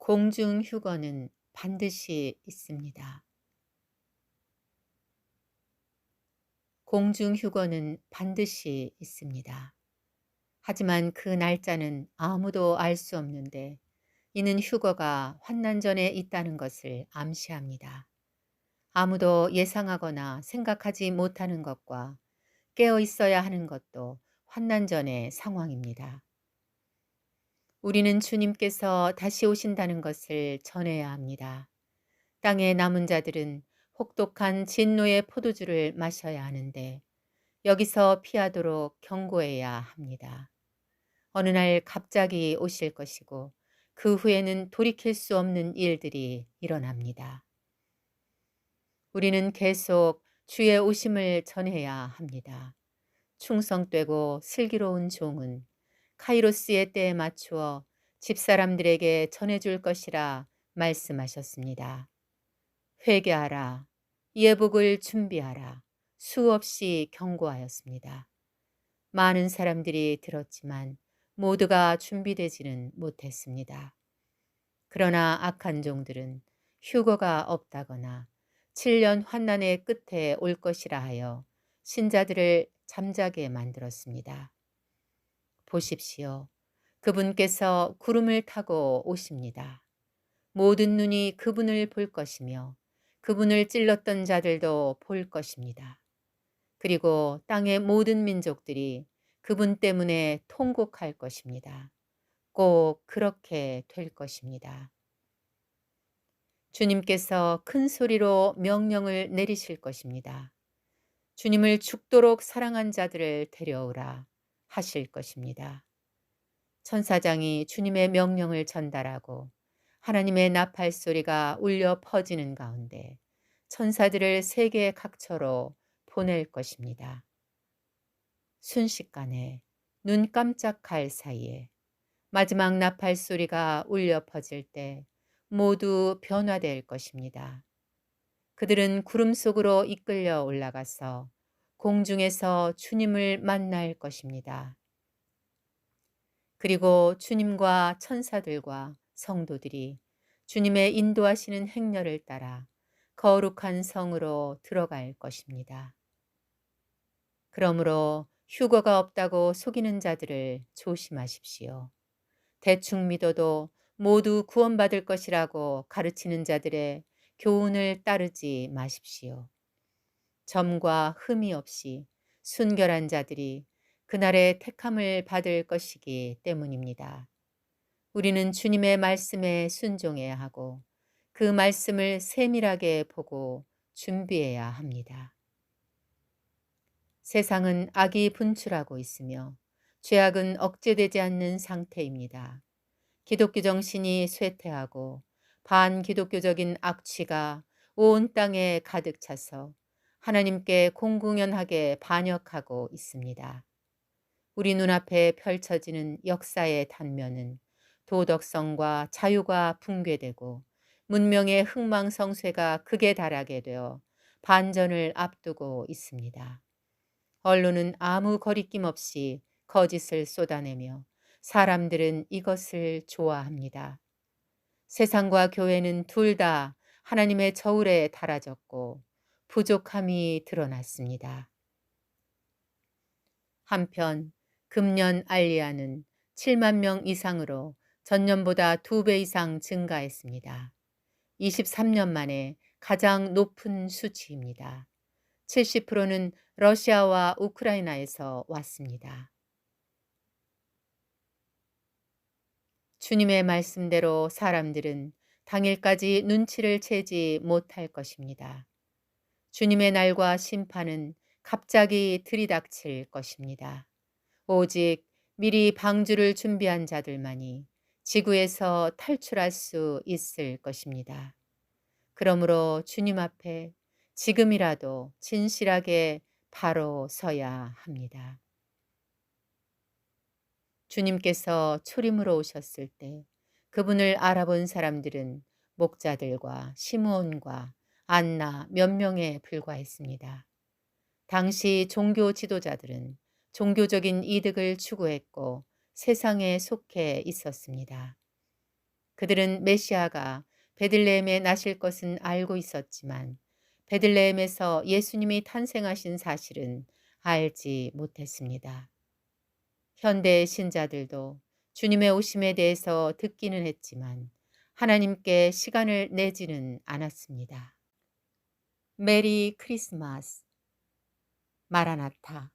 공중 휴거는 반드시 있습니다. 공중 휴거는 반드시 있습니다. 하지만 그 날짜는 아무도 알 수 없는데 이는 휴거가 환난 전에 있다는 것을 암시합니다. 아무도 예상하거나 생각하지 못하는 것과 깨어 있어야 하는 것도 환난 전의 상황입니다. 우리는 주님께서 다시 오신다는 것을 전해야 합니다. 땅의 남은 자들은 혹독한 진노의 포도주를 마셔야 하는데 여기서 피하도록 경고해야 합니다. 어느 날 갑자기 오실 것이고 그 후에는 돌이킬 수 없는 일들이 일어납니다. 우리는 계속 주의 오심을 전해야 합니다. 충성되고 슬기로운 종은 카이로스의 때에 맞추어 집사람들에게 전해줄 것이라 말씀하셨습니다. 회개하라. 예복을 준비하라. 수없이 경고하였습니다. 많은 사람들이 들었지만 모두가 준비되지는 못했습니다. 그러나 악한 종들은 휴거가 없다거나 7년 환난의 끝에 올 것이라 하여 신자들을 잠자게 만들었습니다. 보십시오. 그분께서 구름을 타고 오십니다. 모든 눈이 그분을 볼 것이며 그분을 찔렀던 자들도 볼 것입니다. 그리고 땅의 모든 민족들이 그분 때문에 통곡할 것입니다. 꼭 그렇게 될 것입니다. 주님께서 큰 소리로 명령을 내리실 것입니다. 주님을 죽도록 사랑한 자들을 데려오라 하실 것입니다. 천사장이 주님의 명령을 전달하고 하나님의 나팔 소리가 울려 퍼지는 가운데 천사들을 세계 각처로 보낼 것입니다. 순식간에 눈 깜짝할 사이에 마지막 나팔 소리가 울려 퍼질 때 모두 변화될 것입니다. 그들은 구름 속으로 이끌려 올라가서 공중에서 주님을 만날 것입니다. 그리고 주님과 천사들과 성도들이 주님의 인도하시는 행렬을 따라 거룩한 성으로 들어갈 것입니다. 그러므로 휴거가 없다고 속이는 자들을 조심하십시오. 대충 믿어도 모두 구원받을 것이라고 가르치는 자들의 교훈을 따르지 마십시오. 점과 흠이 없이 순결한 자들이 그날의 택함을 받을 것이기 때문입니다. 우리는 주님의 말씀에 순종해야 하고 그 말씀을 세밀하게 보고 준비해야 합니다. 세상은 악이 분출하고 있으며 죄악은 억제되지 않는 상태입니다. 기독교 정신이 쇠퇴하고 반기독교적인 악취가 온 땅에 가득 차서 하나님께 공공연하게 반역하고 있습니다. 우리 눈앞에 펼쳐지는 역사의 단면은 도덕성과 자유가 붕괴되고 문명의 흥망성쇠가 극에 달하게 되어 반전을 앞두고 있습니다. 언론은 아무 거리낌 없이 거짓을 쏟아내며 사람들은 이것을 좋아합니다. 세상과 교회는 둘 다 하나님의 저울에 달아졌고 부족함이 드러났습니다. 한편 금년 알리아는 7만 명 이상으로 전년보다 두배 이상 증가했습니다. 23년 만에 가장 높은 수치입니다. 70%는 러시아와 우크라이나에서 왔습니다. 주님의 말씀대로 사람들은 당일까지 눈치를 채지 못할 것입니다. 주님의 날과 심판은 갑자기 들이닥칠 것입니다. 오직 미리 방주를 준비한 자들만이 지구에서 탈출할 수 있을 것입니다. 그러므로 주님 앞에 지금이라도 진실하게 바로 서야 합니다. 주님께서 초림으로 오셨을 때 그분을 알아본 사람들은 목자들과 시므온과 안나 몇 명에 불과했습니다. 당시 종교 지도자들은 종교적인 이득을 추구했고 세상에 속해 있었습니다. 그들은 메시아가 베들레헴에 나실 것은 알고 있었지만 베들레헴에서 예수님이 탄생하신 사실은 알지 못했습니다. 현대 신자들도 주님의 오심에 대해서 듣기는 했지만 하나님께 시간을 내지는 않았습니다. 메리 크리스마스. 마라나타